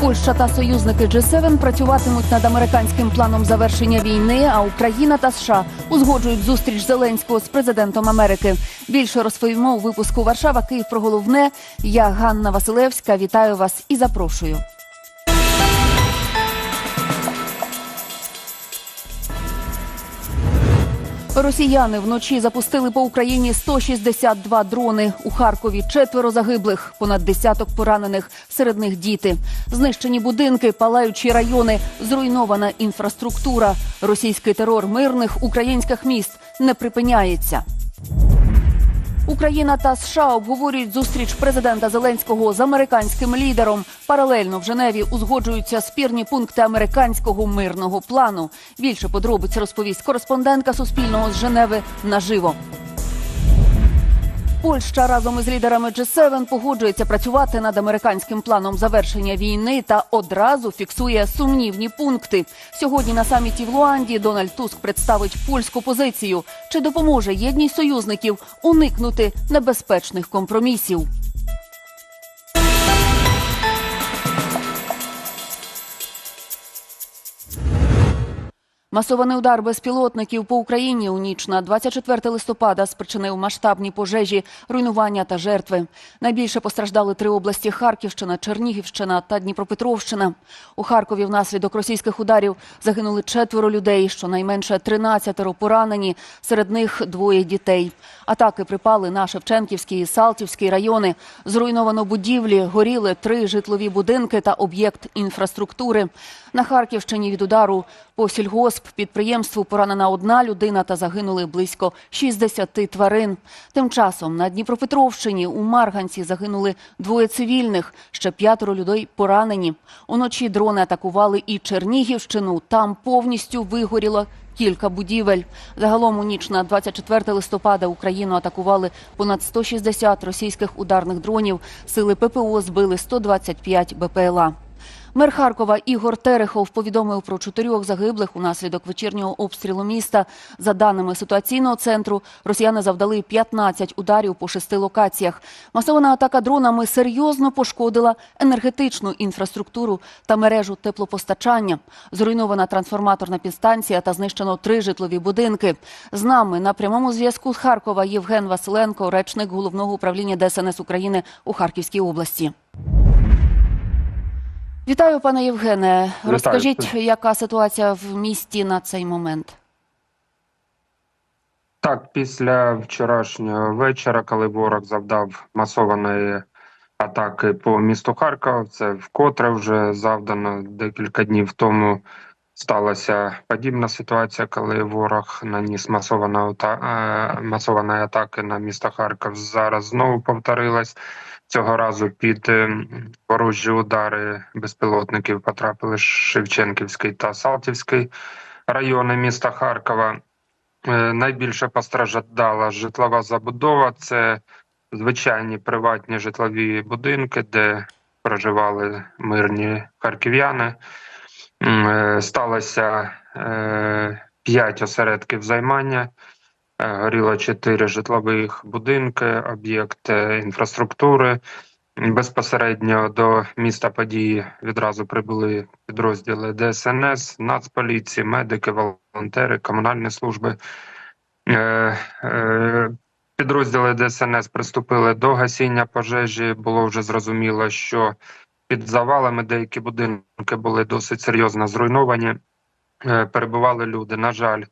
Польща та союзники G7 працюватимуть над американським планом завершення війни. А Україна та США узгоджують зустріч Зеленського з президентом Америки. Більше розповімо у випуску Варшава Київ про головне. Я Ганна Василевська. Вітаю вас і запрошую. Росіяни вночі запустили по Україні 162 дрони. У Харкові четверо загиблих, понад десяток поранених. Серед них діти. Знищені будинки, палаючі райони, зруйнована інфраструктура. Російський терор мирних українських міст не припиняється. Україна та США обговорюють зустріч президента Зеленського з американським лідером. Паралельно в Женеві узгоджуються спірні пункти американського мирного плану. Більше подробиць розповість кореспондентка Суспільного з Женеви наживо. Польща разом із лідерами G7 погоджується працювати над американським планом завершення війни та одразу фіксує сумнівні пункти. Сьогодні на саміті в Луанді Дональд Туск представить польську позицію. Чи допоможе єдність союзників уникнути небезпечних компромісів? Масований удар безпілотників по Україні у ніч на 24 листопада спричинив масштабні пожежі, руйнування та жертви. Найбільше постраждали три області: Харківщина, Чернігівщина та Дніпропетровщина. У Харкові внаслідок російських ударів загинули четверо людей, щонайменше 13 поранені. Серед них двоє дітей. Атаки припали на Шевченківський і Салтівський райони. Зруйновано будівлі, горіли три житлові будинки та об'єкт інфраструктури. На Харківщині від удару по сільгосп підприємству поранена одна людина та загинули близько 60 тварин. Тим часом на Дніпропетровщині у Марганці загинули двоє цивільних, ще п'ятеро людей поранені. Уночі дрони атакували і Чернігівщину. Там повністю вигоріло кілька будівель. Загалом у ніч на 24 листопада Україну атакували понад 160 російських ударних дронів. Сили ППО збили 125 БПЛА. Мер Харкова Ігор Терехов повідомив про чотирьох загиблих унаслідок вечірнього обстрілу міста. За даними ситуаційного центру, росіяни завдали 15 ударів по шести локаціях. Масована атака дронами серйозно пошкодила енергетичну інфраструктуру та мережу теплопостачання. Зруйнована трансформаторна підстанція та знищено три житлові будинки. З нами на прямому зв'язку з Харкова Євген Василенко, речник головного управління ДСНС України у Харківській області. Вітаю, пане Євгене. Вітаю. Розкажіть, яка ситуація в місті на цей момент? Так, після вчорашнього вечора, коли ворог завдав масованої атаки по місту Харків, це вкотре вже завдано декілька днів тому. Сталася подібна ситуація, коли ворог наніс е, масованої атаки на місто Харків. Зараз знову повторилась. Цього разу під е, ворожі удари безпілотників потрапили Шевченківський та Салтівський райони міста Харкова. Е, Найбільше постраждала житлова забудова. Це звичайні приватні житлові будинки, де проживали мирні харків'яни. Е, Сталося е, п'ять осередків займання. Е, Горіло чотири житлових будинки, об'єкт е, інфраструктури. Безпосередньо до міста події відразу прибули підрозділи ДСНС, Нацполіції, медики, волонтери, комунальні служби. Е, е, Підрозділи ДСНС приступили до гасіння пожежі. Було вже зрозуміло, що під завалами деякі будинки були досить серйозно зруйновані. Перебували люди. На жаль,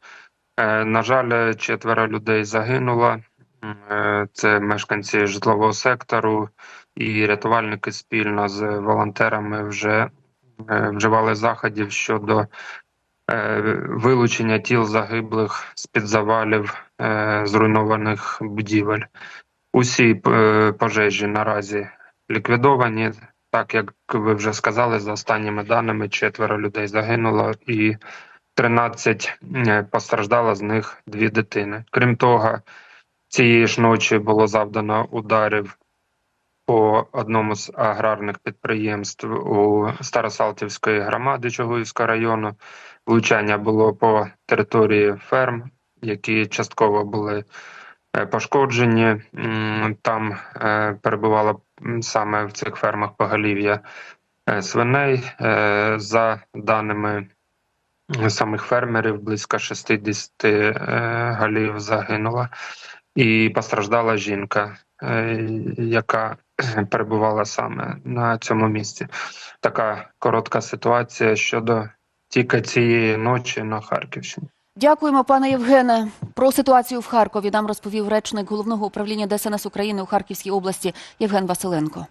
на жаль, четверо людей загинуло. Е, Це мешканці житлового сектору, і рятувальники спільно з волонтерами вже е, вживали заходів щодо е, вилучення тіл загиблих з під завалів е, зруйнованих будівель. Усі е, пожежі наразі ліквідовані. Так як ви вже сказали, за останніми даними четверо людей загинуло і 13 е, постраждало з них дві дитини. Крім того, цієї ж ночі було завдано ударів по одному з аграрних підприємств у Старосалтівської громади Чугуївського району. Влучання було по території ферм, які частково були е, пошкоджені. Там е, перебувало саме в цих фермах поголів'я свиней. За даними самих фермерів, близько 60 е, голів загинула. І постраждала жінка, е, яка перебувала саме на цьому місці. Така коротка ситуація щодо тільки цієї ночі на Харківщині. Дякуємо, пане Євгене. Про ситуацію в Харкові нам розповів речник головного управління ДСНС України у Харківській області Євген Василенко.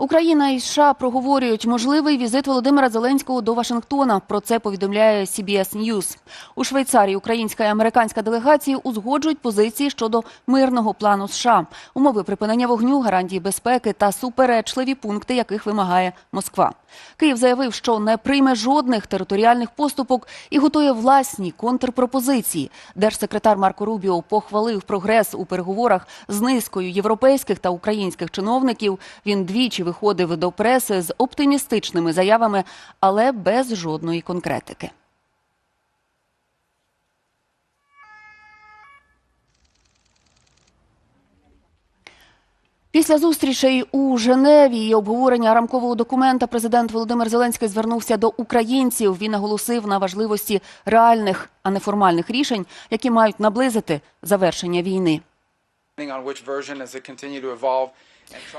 Україна і США проговорюють можливий візит Володимира Зеленського до Вашингтона. Про це повідомляє CBS News. У Швейцарії українська і американська делегації узгоджують позиції щодо мирного плану США, умови припинення вогню, гарантії безпеки та суперечливі пункти, яких вимагає Москва. Київ заявив, що не прийме жодних територіальних поступок і готує власні контрпропозиції. Держсекретар Марко Рубіо похвалив прогрес у переговорах з низкою європейських та українських чиновників. Він двічі виходив до преси з оптимістичними заявами, але без жодної конкретики. Після зустрічей у Женеві і обговорення рамкового документа президент Володимир Зеленський звернувся до українців. Він наголосив на важливості реальних, а не формальних рішень, які мають наблизити завершення війни.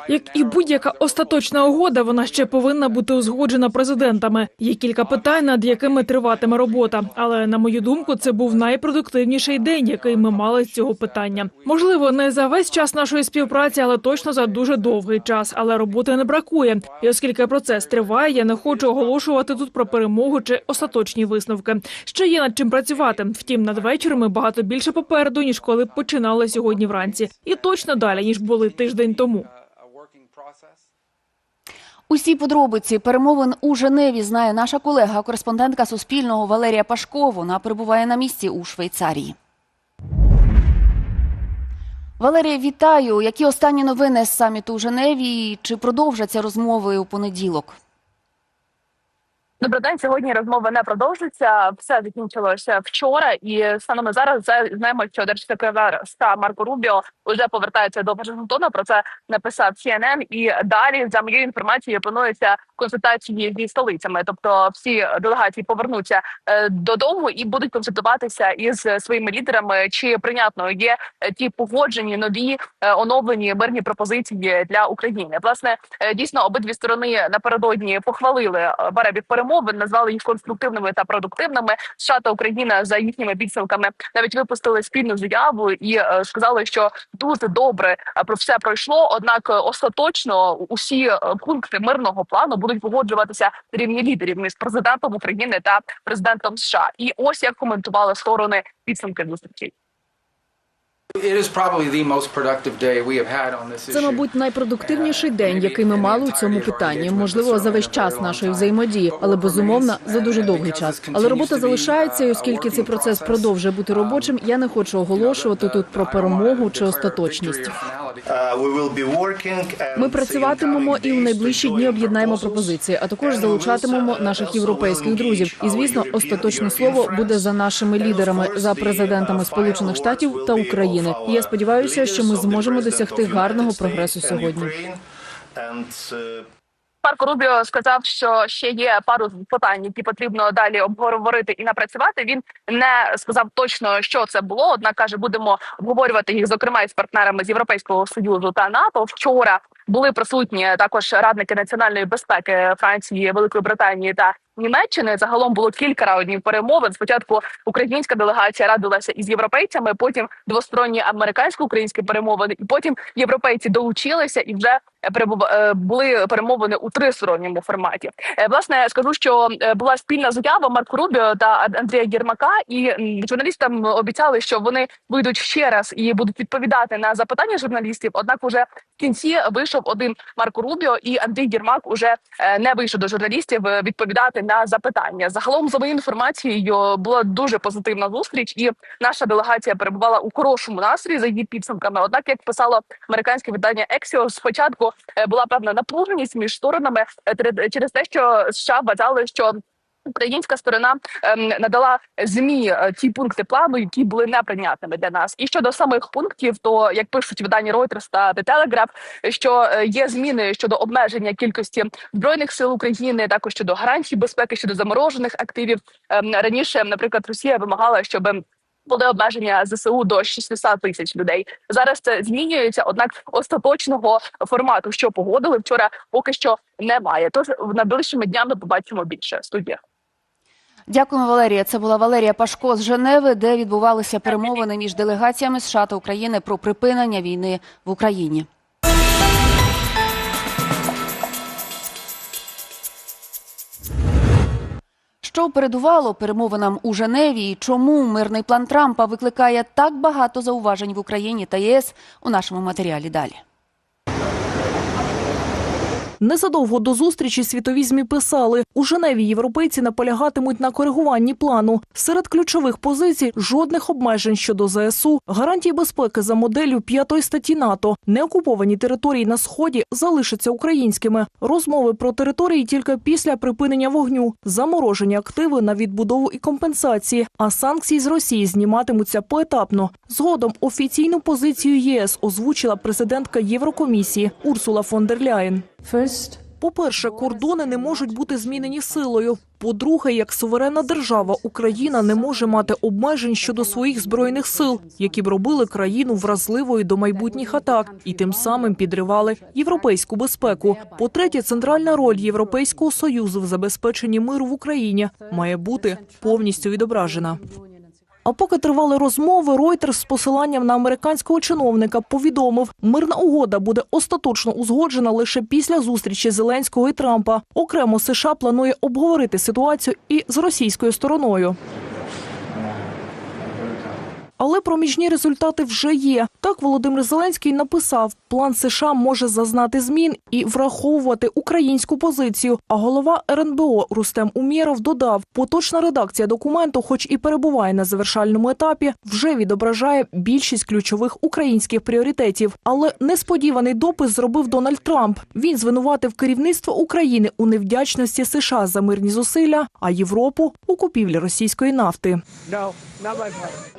Як і будь-яка остаточна угода, вона ще повинна бути узгоджена президентами. Є кілька питань, над якими триватиме робота. Але на мою думку, це був найпродуктивніший день, який ми мали з цього питання. Можливо, не за весь час нашої співпраці, але точно за дуже довгий час. Але роботи не бракує. І оскільки процес триває, я не хочу оголошувати тут про перемогу чи остаточні висновки. Ще є над чим працювати. Втім, надвечір ми багато більше попереду, ніж коли починали сьогодні вранці, і точно далі ніж були тиждень тому. Усі подробиці перемовин у Женеві знає наша колега, кореспондентка Суспільного Валерія Пашко. Вона перебуває на місці у Швейцарії. Валерія, вітаю. Які останні новини з саміту у Женеві? Чи продовжаться розмови у понеділок? Добрий день. Сьогодні розмови не продовжуються. Все закінчилося вчора, і станом на зараз за- знаємо, що держсекретар США Марко Рубіо вже повертається до Вашингтона. Про це написав CNN. І далі, за моєю інформацією, плануються консультації зі столицями. Тобто, всі делегації повернуться е, додому і будуть консультуватися із своїми лідерами, чи прийнятно є ті погоджені нові е, оновлені мирні пропозиції для України. Власне, е, дійсно обидві сторони напередодні похвалили е, перебіг перемовин, назвали їх конструктивними та продуктивними. США та Україна за їхніми підсумками навіть випустили спільну заяву і е, сказали, що дуже добре е, про все пройшло. Однак е, остаточно усі пункти мирного плану будуть погоджуватися рівні лідерів між президентом України та президентом США. І ось як коментували сторони підсумки зустрічі. Це, issue. мабуть, найпродуктивніший день, який ми мали у цьому питанні. Можливо, за весь час нашої взаємодії, але безумовно за дуже довгий час. Але робота залишається, і оскільки цей процес продовжує бути робочим, я не хочу оголошувати тут про перемогу чи остаточність. Ми працюватимемо і в найближчі дні об'єднаємо пропозиції, а також залучатимемо наших європейських друзів. І звісно, остаточне слово буде за нашими лідерами, за президентами Сполучених Штатів та України. І я сподіваюся, що ми зможемо досягти гарного прогресу сьогодні. Марко Рубіо сказав, що ще є пару питань, які потрібно далі обговорити і напрацювати. Він не сказав точно, що це було. Однак каже, будемо обговорювати їх, зокрема із партнерами з Європейського союзу та НАТО. Вчора були присутні також радники національної безпеки Франції, Великої Британії та Німеччини. Загалом було кілька раундів перемовин. Спочатку українська делегація радилася із європейцями, потім двосторонні американсько-українські перемовини, і потім європейці долучилися і вже е, були перемовини у тристоронньому форматі. Е, Власне, скажу, що е, була спільна заява Марко Рубіо та Ан- Андрія Єрмака, і журналістам обіцяли, що вони вийдуть ще раз і будуть відповідати на запитання журналістів. Однак, уже в кінці вийшов один Марко Рубіо, і Андрій Єрмак уже не вийшов до журналістів відповідати на запитання. Загалом, за моєю інформацією, була дуже позитивна зустріч, і наша делегація перебувала у хорошому настрої за її підсумками. Однак, як писало американське видання Ексіо, спочатку е, була певна напруженість між сторонами е, через те, що США вважали, що Українська сторона ем, надала змі е, ті пункти плану, які були неприйнятними для нас. І щодо самих пунктів, то як пишуть видання Reuters та The Telegraph, що е, є зміни щодо обмеження кількості збройних сил України, також щодо гарантій безпеки, щодо заморожених активів. Ем, раніше, наприклад, Росія вимагала, щоб були обмеження ЗСУ до 600 тисяч людей. Зараз це змінюється, однак остаточного формату, що погодили вчора, поки що немає. Тож найближчими днями побачимо більше студія. Дякуємо, Валерія. Це була Валерія Пашко з Женеви, де відбувалися перемовини між делегаціями США та України про припинення війни в Україні. Що передувало перемовинам у Женеві і чому мирний план Трампа викликає так багато зауважень в Україні та ЄС у нашому матеріалі далі. Незадовго до зустрічі світові змі писали, у Женеві європейці наполягатимуть на коригуванні плану. Серед ключових позицій жодних обмежень щодо ЗСУ, гарантії безпеки за моделлю п'ятої статті НАТО, неокуповані території на сході залишаться українськими. Розмови про території тільки після припинення вогню, заморожені активи на відбудову і компенсації, а санкції з Росії зніматимуться поетапно. Згодом офіційну позицію ЄС озвучила президентка Єврокомісії Урсула фон дер Ляєн. По-перше, кордони не можуть бути змінені силою. По-друге, як суверенна держава, Україна не може мати обмежень щодо своїх збройних сил, які б робили країну вразливою до майбутніх атак і тим самим підривали європейську безпеку. По-третє, центральна роль Європейського союзу в забезпеченні миру в Україні має бути повністю відображена. А поки тривали розмови, Ройтер з посиланням на американського чиновника повідомив, мирна угода буде остаточно узгоджена лише після зустрічі Зеленського і Трампа. Окремо США планує обговорити ситуацію і з російською стороною. Але проміжні результати вже є. Так Володимир Зеленський написав, план США може зазнати змін і враховувати українську позицію. А голова РНБО Рустем Умєров додав, поточна редакція документу, хоч і перебуває на завершальному етапі, вже відображає більшість ключових українських пріоритетів. Але несподіваний допис зробив Дональд Трамп. Він звинуватив керівництво України у невдячності США за мирні зусилля, а Європу у купівлі російської нафти.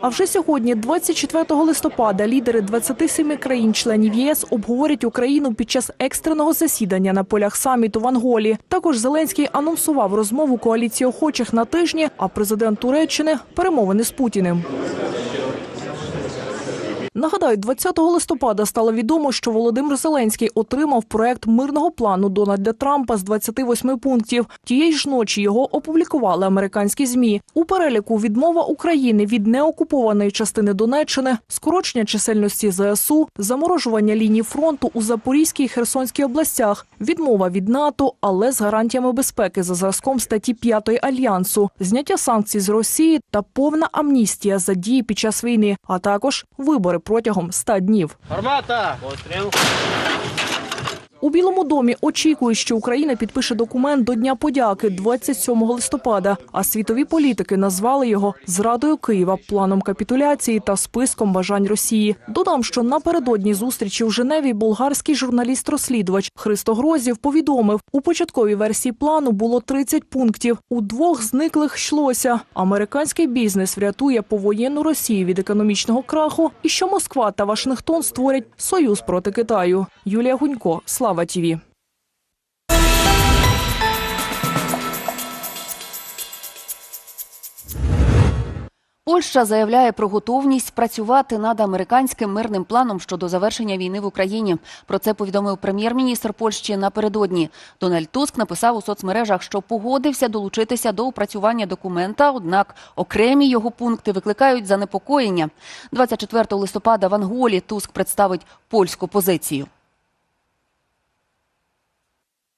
А вже сьогодні, 24 листопада, лідери 27 країн-членів ЄС обговорять Україну під час екстреного засідання на полях саміту в Анголі. Також Зеленський анонсував розмову коаліції охочих на тижні, а президент Туреччини перемовини з Путіним. Нагадаю, 20 листопада стало відомо, що Володимир Зеленський отримав проект мирного плану Дональда Трампа з 28 пунктів. Тієї ж ночі його опублікували американські змі. У переліку відмова України від неокупованої частини Донеччини, скорочення чисельності ЗСУ, заморожування ліній фронту у Запорізькій і Херсонській областях, відмова від НАТО, але з гарантіями безпеки за зразком статті 5 альянсу, зняття санкцій з Росії та повна амністія за дії під час війни, а також вибори протягом 100 днів. Гармата! Постріл! У Білому домі очікують, що Україна підпише документ до Дня подяки 27 листопада. А світові політики назвали його зрадою Києва, планом капітуляції та списком бажань Росії. Додам, що напередодні зустрічі в Женеві болгарський журналіст-розслідувач Христо Грозів повідомив, у початковій версії плану було 30 пунктів. У двох зниклих йшлося. Американський бізнес врятує повоєнну Росію від економічного краху, і що Москва та Вашингтон створять союз проти Китаю. Юлія Гунько, Слава ТІВІ. Польща заявляє про готовність працювати над американським мирним планом щодо завершення війни в Україні. Про це повідомив прем'єр-міністр Польщі напередодні. Дональд Туск написав у соцмережах, що погодився долучитися до опрацювання документа. Однак окремі його пункти викликають занепокоєння. 24 листопада в Анголі Туск представить польську позицію.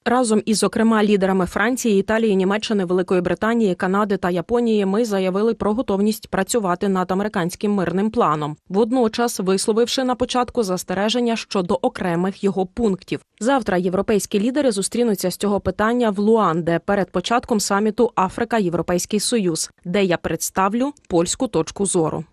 Разом із зокрема лідерами Франції, Італії, Німеччини, Великої Британії, Канади та Японії ми заявили про готовність працювати над американським мирним планом, водночас висловивши на початку застереження щодо окремих його пунктів. Завтра європейські лідери зустрінуться з цього питання в Луанде перед початком саміту Африка Європейський Союз, де я представлю польську точку зору.